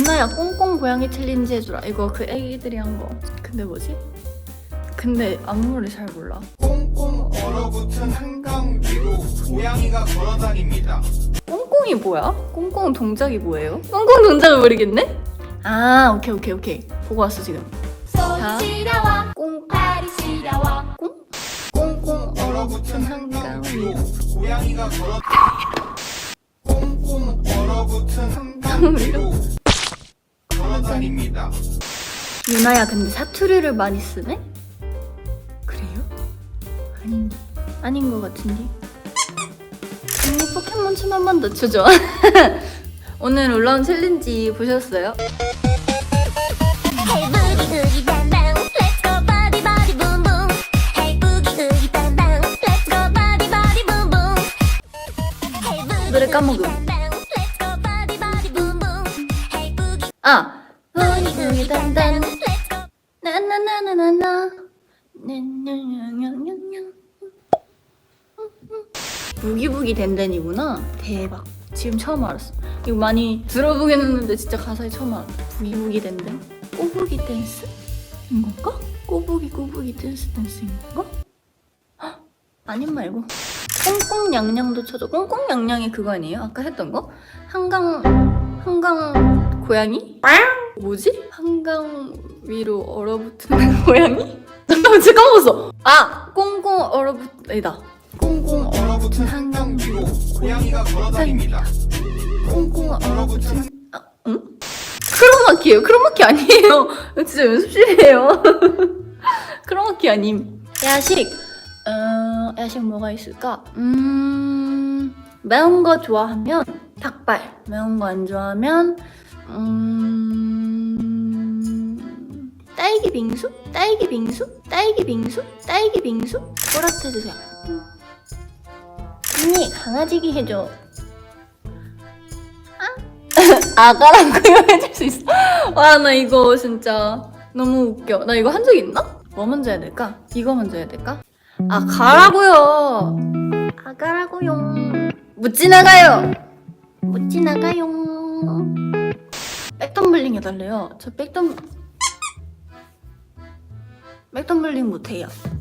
유나야 꽁꽁 고양이 챌린지 해주라 이거 그 애기들이 한 거 근데 뭐지? 근데 안무를 잘 몰라 꽁꽁 얼어붙은 한강 위로 고양이가 걸어다닙니다. 꽁꽁이 뭐야? 꽁꽁 동작이 뭐예요? 꽁꽁 동작을 모르겠네? 아 오케이 오케이 오케이 보고 왔어 지금 자 시려워 꽁, 발이 시려워 꽁? 꽁꽁 얼어붙은 한강 위로 고양이가 걸어 꽁꽁 얼어붙은 한강 위로 걸어다닙니다. 유나야 근데 사투리를 많이 쓰네? 그래요? 아닌 아닌 것 같은데 언니 포켓몬 춤 한 번 더 추죠 오늘 올라온 챌린지 보셨어요? Hey boogie oogie bang bang Let's go body body boom boom Hey boogie oogie bang bang Let's go body body boom boom Hey boogie 노래 까먹음. bang bang Let's go body body boom boom Hey boogie 아 bang Let's go 나나나나나나. 부기부기 댄댄이구나. 대박. 지금 처음 알았어. 이거 많이 들어보긴 했는데 진짜 가사에 처음 알았어. 부기부기 댄댄? 꼬부기 댄스인 건가? 꼬부기 꼬부기 댄스 댄스인 건가? 헉, 아님 말고. 꽁꽁냥냥도 쳐줘. 꽁꽁냥냥이 그거 아니에요? 아까 했던 거? 한강 한강 고양이? 뭐지? 한강 위로 얼어붙는 고양이? 잠깐만 까먹었어 아 꽁꽁 얼어붙다 꽁꽁 얼어붙은 한강 위로 고양이가 걸어다닙니다. 꽁꽁 얼어붙은 아, 응? 크로마키예요 크로마키 아니에요 진짜 연습실이에요 크로마키 아님 야식 어, 야식 뭐가 있을까? 음 매운 거 좋아하면 닭발 매운 거 안 좋아하면 음 딸기 빙수? 딸기 빙수? 딸기 빙수? 딸기 빙수? 꼬라트 주세요 언니 강아지기 해줘 아가라고요 해줄 수 있어. 와, 나 이거 진짜 너무 웃겨. 나 이거 한 적 있나? 뭐 먼저 해야 될까? 이거 먼저 해야 될까? 아, 가라고요. 아가라고요. 못 지나가요. 못 지나가요. 백덤블링 해달래요. 저 백덤 백덤블링 못해요. 뿅!